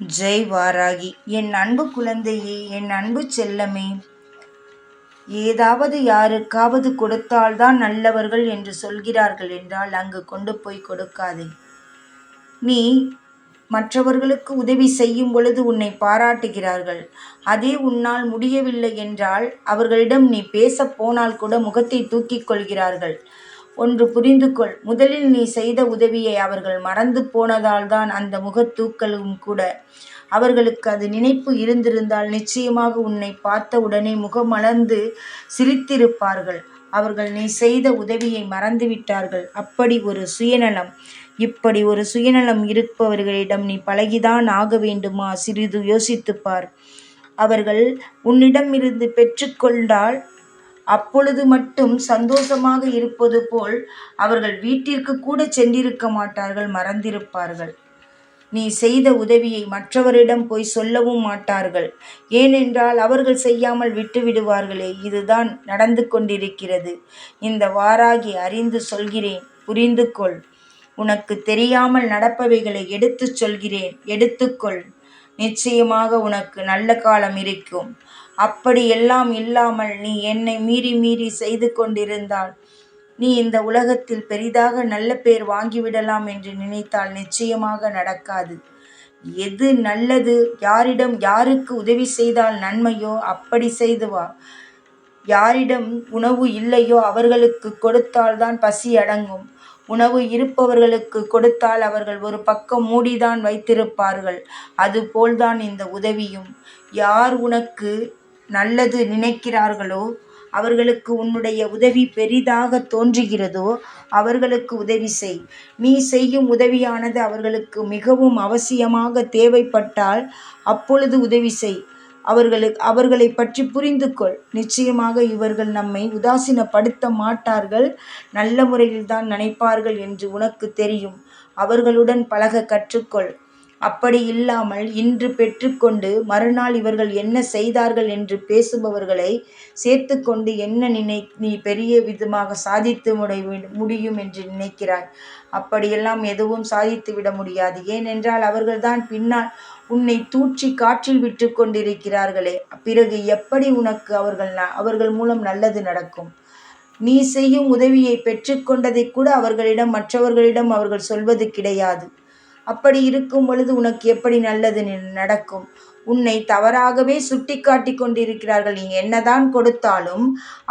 ஜெய் வாராகி. என் அன்பு குழந்தையே என் அன்பு செல்லமே. ஏதாவது யாருக்காவது கொடுத்தால்தான் நல்லவர்கள் என்று சொல்கிறார்கள் என்றால் அங்கு கொண்டு போய் கொடுக்காதே. நீ மற்றவர்களுக்கு உதவி செய்யும் பொழுது உன்னை பாராட்டுகிறார்கள். அதே உன்னால் முடியவில்லை என்றால் அவர்களிடம் நீ பேசப் போனால் கூட முகத்தை தூக்கிக் கொள்கிறார்கள். ஒன்று புரிந்து கொள் முதலில் நீ செய்த உதவியை அவர்கள் மறந்து போனதால்தான் அந்த முகத்தூக்கலும் கூட. அவர்களுக்கு அது நினைப்பு இருந்திருந்தால் நிச்சயமாக உன்னை பார்த்த உடனே முகமலர்ந்து சிரித்திருப்பார்கள். அவர்கள் நீ செய்த உதவியை மறந்துவிட்டார்கள் அப்படி ஒரு சுயநலம். இப்படி ஒரு சுயநலம் இருப்பவர்களிடம் நீ பழகிதான் ஆக வேண்டுமா? சிறிது யோசித்துப்பார். அவர்கள் உன்னிடமிருந்து பெற்றுக்கொண்டால் அப்பொழுது மட்டும் சந்தோஷமாக இருப்பது போல் அவர்கள் வீட்டிற்கு கூட சென்றிருக்க மாட்டார்கள் மறந்திருப்பார்கள். நீ செய்த உதவியை மற்றவரிடம் போய் சொல்லவும் மாட்டார்கள். ஏனென்றால் அவர்கள் செய்யாமல் விட்டு விடுவார்களே இதுதான் நடந்து கொண்டிருக்கிறது. இந்த வாராகி அறிந்து சொல்கிறேன் புரிந்து கொள். உனக்கு தெரியாமல் நடப்பவைகளை எடுத்துச் சொல்கிறேன் எடுத்துக்கொள் நிச்சயமாக உனக்கு நல்ல காலம் இருக்கும். அப்படி எல்லாம் இல்லாமல் நீ என்னை மீறி மீறி செய்து கொண்டிருந்தால் நீ இந்த உலகத்தில் பெரிதாக நல்ல பேர் வாங்கிவிடலாம் என்று நினைத்தால் நிச்சயமாக நடக்காது. எது நல்லது? யாரிடம் யாருக்கு உதவி செய்தால் நன்மையோ? அப்படி செய்து வா. யாரிடம் உணவு இல்லையோ அவர்களுக்கு கொடுத்தால்தான் பசி அடங்கும். உணவு இருப்பவர்களுக்கு கொடுத்தால் அவர்கள் ஒரு பக்கம் மூடிதான் வைத்திருப்பார்கள். அதுபோல்தான் இந்த உதவியும். யார் உனக்கு நல்லது நினைக்கிறார்களோ? அவர்களுக்கு உன்னுடைய உதவி பெரிதாக தோன்றுகிறதோ அவர்களுக்கு உதவி செய். நீ செய்யும் உதவியானது அவர்களுக்கு மிகவும் அவசியமாக தேவைப்பட்டால் அப்பொழுது உதவி செய். அவர்களுக்கு அவர்களை பற்றி புரிந்து கொள். நிச்சயமாக இவர்கள் நம்மை உதாசீனப்படுத்த மாட்டார்கள். நல்ல முறையில் தான் நினைப்பார்கள் என்று உனக்கு தெரியும். அவர்களுடன் பழக கற்றுக்கொள். அப்படி இல்லாமல் இன்று பெற்றுக்கொண்டு மறுநாள் இவர்கள் என்ன செய்தார்கள் என்று பேசுபவர்களை சேர்த்து கொண்டு என்ன நினை நீ பெரிய விதமாக சாதித்து முடியும் என்று நினைக்கிறாய்? அப்படியெல்லாம் எதுவும் சாதித்து விட முடியாது. ஏனென்றால் அவர்கள்தான் பின்னால் உன்னை தூற்றி காற்றில் விட்டு கொண்டிருக்கிறார்களே. பிறகு எப்படி உனக்கு அவர்கள் அவர்கள் மூலம் நல்லது நடக்கும்? நீ செய்யும் உதவியை பெற்றுக்கொண்டதை கூட அவர்களிடம் மற்றவர்களிடம் அவர்கள் சொல்வது கிடையாது. அப்படி இருக்கும் பொழுது உனக்கு எப்படி நல்லது நடக்கும்? உன்னை தவறாகவே சுட்டி காட்டி கொண்டிருக்கிறார்கள். நீ என்னதான் கொடுத்தாலும்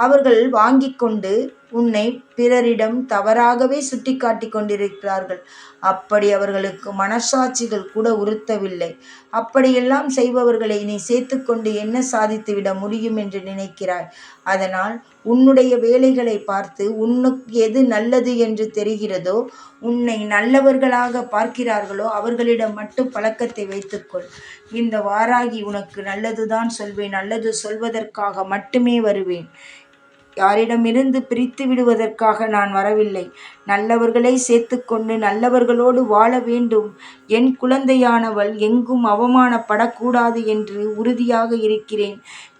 அவர்கள் வாங்கி கொண்டு உன்னை பிறரிடம் தவறாகவே சுட்டிக்காட்டி கொண்டிருக்கிறார்கள். அப்படி அவர்களுக்கு மனசாட்சிகள் கூட உறுத்தவில்லை. அப்படியெல்லாம் செய்பவர்களை நீ சேர்த்துக்கொண்டு என்ன சாதித்துவிட முடியும் என்று நினைக்கிறாய்? அதனால் உன்னுடைய வேலைகளை பார்த்து உன்னுக்கு எது நல்லது என்று தெரிகிறதோ உன்னை நல்லவர்களாக பார்க்கிறார்களோ அவர்களிடம் மட்டும் பழக்கத்தை வைத்துக்கொள். இந்த வாராகி உனக்கு நல்லதுதான் சொல்வேன். நல்லது சொல்வதற்காக மட்டுமே வருவேன். யாரிடமிருந்து பிரித்து விடுவதற்காக நான் வரவில்லை. நல்லவர்களை சேர்த்துக்கொண்டு நல்லவர்களோடு வாழ வேண்டும். என் குழந்தையானவள் எங்கும் அவமானப்படக்கூடாது என்று உறுதியாக இருக்கிறேன்.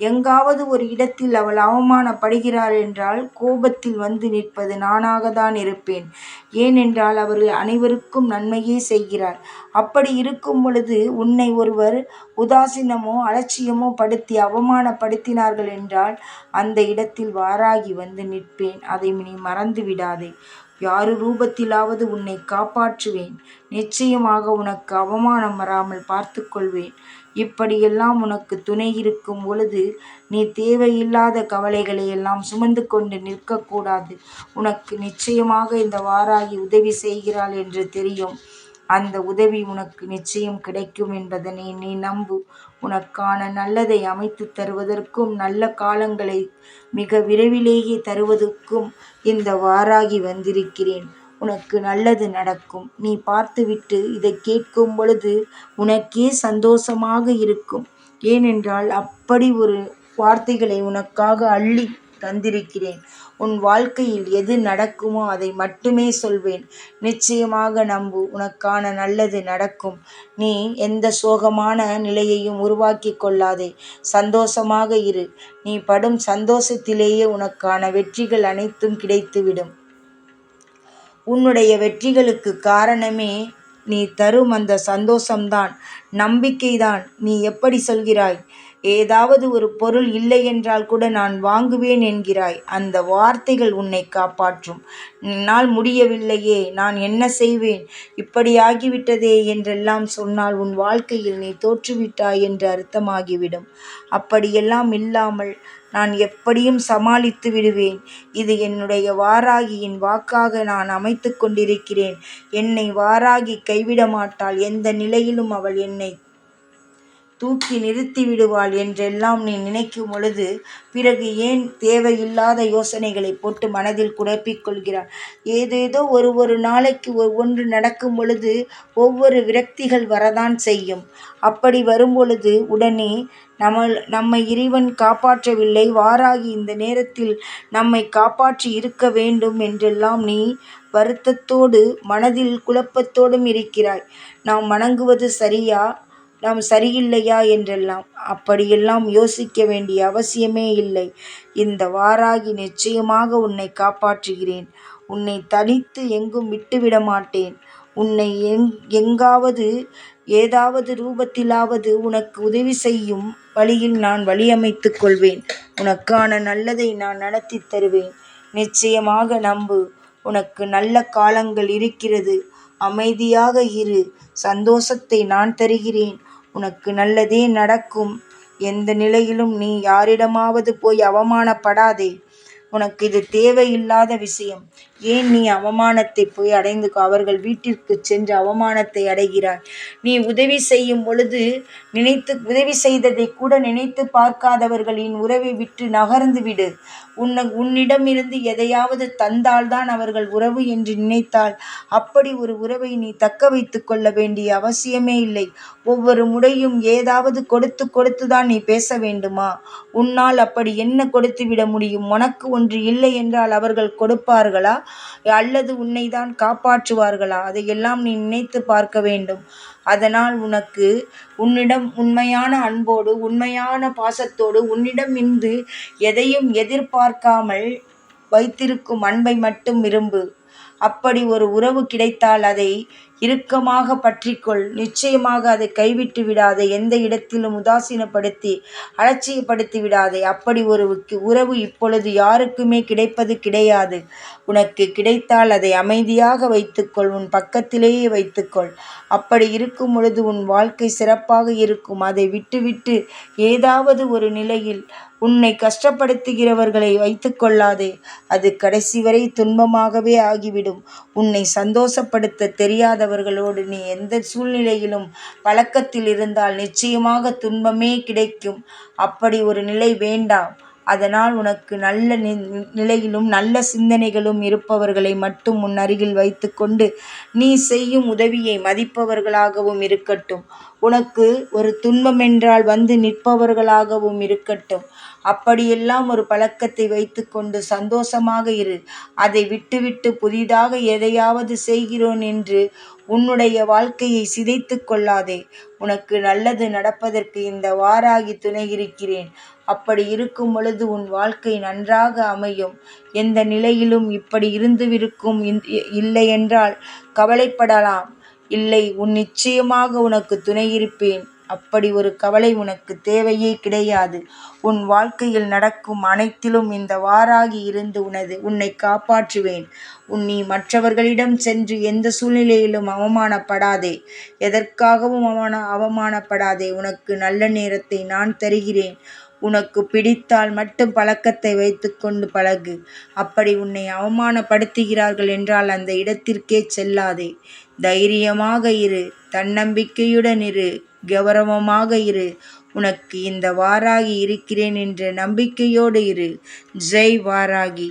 எங்காவது ஒரு இடத்தில் அவள் அவமானப்படுகிறாள் என்றால் கோபத்தில் வந்து நிற்பது நானாக தான் இருப்பேன். ஏனென்றால் அவர்கள் அனைவருக்கும் நன்மையே செய்கிறார். அப்படி இருக்கும் பொழுது உன்னை ஒருவர் உதாசீனமோ அலட்சியமோ படுத்தி அவமானப்படுத்தினார்கள் என்றால் அந்த இடத்தில் வாராகி வந்து நிற்பேன். அதை நீ மறந்து விடாதே யாரு ரூபத்திலாவது உன்னை காப்பாற்றுவேன். நிச்சயமாக உனக்கு அவமானம் வராமல் பார்த்து கொள்வேன் இப்படியெல்லாம் உனக்கு துணை இருக்கும் பொழுது நீ தேவையில்லாத கவலைகளை எல்லாம் சுமந்து கொண்டு நிற்கக்கூடாது. உனக்கு நிச்சயமாக இந்த வாராகி உதவி செய்கிறாள் என்று தெரியும். அந்த உதவி உனக்கு நிச்சயம் கிடைக்கும் என்பதனை நீ நம்பு. உனக்கான நல்லதை அமைத்து தருவதற்கும் நல்ல காலங்களை மிக விரைவிலேயே தருவதற்கும் இந்த வாராகி வந்திருக்கிறேன். உனக்கு நல்லது நடக்கும். நீ பார்த்துவிட்டு இதை கேட்கும் பொழுது உனக்கே சந்தோஷமாக இருக்கும். ஏனென்றால் அப்படி ஒரு வார்த்தைகளை உனக்காக அள்ளி தந்திருக்கிறேன். உன் வாழ்க்கையில் எது நடக்குமோ அதை மட்டுமே சொல்வேன். நிச்சயமாக நம்பு உனக்கான நல்லது நடக்கும். நீ எந்த சோகமான நிலையையும் உருவாக்கி கொள்ளாதே. சந்தோஷமாக இரு. நீ படும் சந்தோஷத்திலேயே உனக்கான வெற்றிகள் அனைத்தும் கிடைத்துவிடும். உன்னுடைய வெற்றிகளுக்கு காரணமே நீ தரும் அந்த சந்தோஷம்தான். நம்பிக்கைதான். நீ எப்படி சொல்கிறாய்? ஏதாவது ஒரு பொருள் இல்லை என்றால் கூட நான் வாங்குவேன் என்கிறாய். அந்த வார்த்தைகள் உன்னை காப்பாற்றும். என்னால் முடியவில்லையே நான் என்ன செய்வேன்? இப்படியாகிவிட்டதே என்றெல்லாம் சொன்னால் உன் வாழ்க்கையில் நீ தோற்றுவிட்டாய் என்று அர்த்தமாகிவிடும். அப்படியெல்லாம் இல்லாமல் நான் எப்படியும் சமாளித்து விடுவேன். இது என்னுடைய வாராகியின் வாக்காக நான் அமைத்து கொண்டிருக்கிறேன். என்னை வாராகி கைவிட மாட்டாள் எந்த நிலையிலும் அவள் என்னை தூக்கி நிறுத்தி விடுவாள் என்றெல்லாம் நீ நினைக்கும் பொழுது பிறகு ஏன் தேவையில்லாத யோசனைகளை போட்டு மனதில் குழப்பிக்கொள்கிறாள் ஏதேதோ ஒரு ஒரு நாளைக்கு ஒன்று நடக்கும் பொழுது ஒவ்வொரு விரக்திகள் வரதான் செய்யும். அப்படி வரும் பொழுது உடனே நம்ம நம்மை இறைவன் காப்பாற்றவில்லை வாராகி இந்த நேரத்தில் நம்மை காப்பாற்றி இருக்க வேண்டும் என்றெல்லாம் நீ வருத்தத்தோடு மனதில் குழப்பத்தோடும் இருக்கிறாய். நாம் வணங்குவது சரியா? நாம் சரியில்லையா என்றெல்லாம் அப்படியெல்லாம் யோசிக்க வேண்டிய அவசியமே இல்லை. இந்த வாராகி நிச்சயமாக உன்னை காப்பாற்றுகிறேன். உன்னை தனித்து எங்கும் விட்டுவிட மாட்டேன். உன்னை எங் எங்காவது ஏதாவது ரூபத்திலாவது உனக்கு உதவி செய்யும் வழியில் நான் வழியமைத்துக் கொள்வேன். உனக்கான நல்லதை நான் நடத்தி தருவேன். நிச்சயமாக நம்பு. உனக்கு நல்ல காலங்கள் இருக்கிறது. அமைதியாக இரு. சந்தோஷத்தை நான் தருகிறேன். உனக்கு நல்லதே நடக்கும். எந்த நிலையிலும் நீ யாரிடமாவது போய் அவமானப்படாதே. உனக்கு இது தேவையில்லாத விஷயம். ஏன் நீ அவமானத்தை போய் அடைந்து அவர்கள் வீட்டிற்கு சென்று அவமானத்தை அடைகிறாய் நீ உதவி செய்யும் பொழுது நினைத்து உதவி செய்ததை கூட நினைத்து பார்க்காதவர்களின் உறவை விட்டு நகர்ந்து விடு. உன்னை உன்னிடமிருந்து எதையாவது தந்தால்தான் அவர்கள் உறவு என்று நினைத்தால் அப்படி ஒரு உறவை நீ தக்க வைத்து கொள்ள வேண்டிய அவசியமே இல்லை. ஒவ்வொரு முறையும் ஏதாவது கொடுத்து கொடுத்து தான் நீ பேச வேண்டுமா? உன்னால் அப்படி என்ன கொடுத்து விட முடியும்? உனக்கு ஒன்று இல்லை என்றால் அவர்கள் கொடுப்பார்களா? அல்லது உன்னை தான் காப்பாற்றுவார்களா? அதையெல்லாம் நீ நினைத்து பார்க்க வேண்டும். அதனால் உனக்கு உன்னிடம் உண்மையான அன்போடு உண்மையான பாசத்தோடு உன்னிடமிருந்து எதையும் எதிர்பார்க்காமல் வைத்திருக்கும் அன்பை மட்டும் விரும்பு. அப்படி ஒரு உறவு கிடைத்தால் அதை இறுக்கமாக பற்றிக்கொள். நிச்சயமாக அதை கைவிட்டு விடாதே. எந்த இடத்திலும் உதாசீனப்படுத்தி அலட்சியப்படுத்தி விடாதே. அப்படி ஒரு உறவு இப்பொழுது யாருக்குமே கிடைப்பது கிடையாது. உனக்கு கிடைத்தால் அதை அமைதியாக வைத்துக்கொள். உன் பக்கத்திலேயே வைத்துக்கொள். அப்படி இருக்கும் பொழுது உன் வாழ்க்கை சிறப்பாக இருக்கும். அதை விட்டுவிட்டு ஏதாவது ஒரு நிலையில் உன்னை கஷ்டப்படுத்துகிறவர்களை வைத்துக்கொள்ளாதே அது கடைசி வரை துன்பமாகவே ஆகிவிடும். உன்னை சந்தோஷப்படுத்த தெரியாதவர் அவர்களோடு நீ எந்த சூழ்நிலையிலும் பழக்கத்தில் இருந்தால் நிச்சயமாக துன்பமே கிடைக்கும். அப்படி ஒரு நிலை வேண்டாம். அதனால் உனக்கு நல்ல நிலையிலும் நல்ல சிந்தனைகளும் இருப்பவர்களை மட்டும் உன் அருகில் வைத்துக்கொண்டு நீ செய்யும் உதவியை மதிப்பவர்களாகவும் இருக்கட்டும். உனக்கு ஒரு துன்பம் என்றால் வந்து நிற்பவர்களாகவும் இருக்கட்டும். அப்படியெல்லாம் ஒரு பழக்கத்தை வைத்துக்கொண்டு சந்தோஷமாக இரு. அதை விட்டுவிட்டு புதிதாக எதையாவது செய்கிறோன் என்று உன்னுடைய வாழ்க்கையை சிதைத்து கொள்ளாதே. உனக்கு நல்லது நடப்பதற்கு இந்த வாராகி துணை இருக்கிறேன். அப்படி இருக்கும் பொழுது உன் வாழ்க்கை நன்றாக அமையும். எந்த நிலையிலும் இப்படி இருந்துவிருக்கும் இல்லை என்றால் கவலைப்படலாம். இல்லை உன் நிச்சயமாக உனக்கு துணை இருப்பேன். அப்படி ஒரு கவலை உனக்கு தேவையே கிடையாது. உன் வாழ்க்கையில் நடக்கும் அனைத்திலும் இந்த வாராகி இருந்து உனது உன்னை காப்பாற்றுவேன். உன் நீ மற்றவர்களிடம் சென்று எந்த சூழ்நிலையிலும் அவமானப்படாதே. எதற்காகவும் அவமான அவமானப்படாதே. உனக்கு நல்ல நேரத்தை நான் தருகிறேன். உனக்கு பிடித்தால் மட்டும் பழக்கத்தை வைத்துக்கொண்டு பழகு. அப்படி உன்னை அவமானப்படுத்துகிறார்கள் என்றால் அந்த இடத்திற்கே செல்லாதே. தைரியமாக இரு தன்னம்பிக்கையுடன் இரு கௌரவமாக இரு. உனக்கு இந்த வாராகி இருக்கிறேன் என்ற நம்பிக்கையோடு இரு. ஜெய் வாராகி.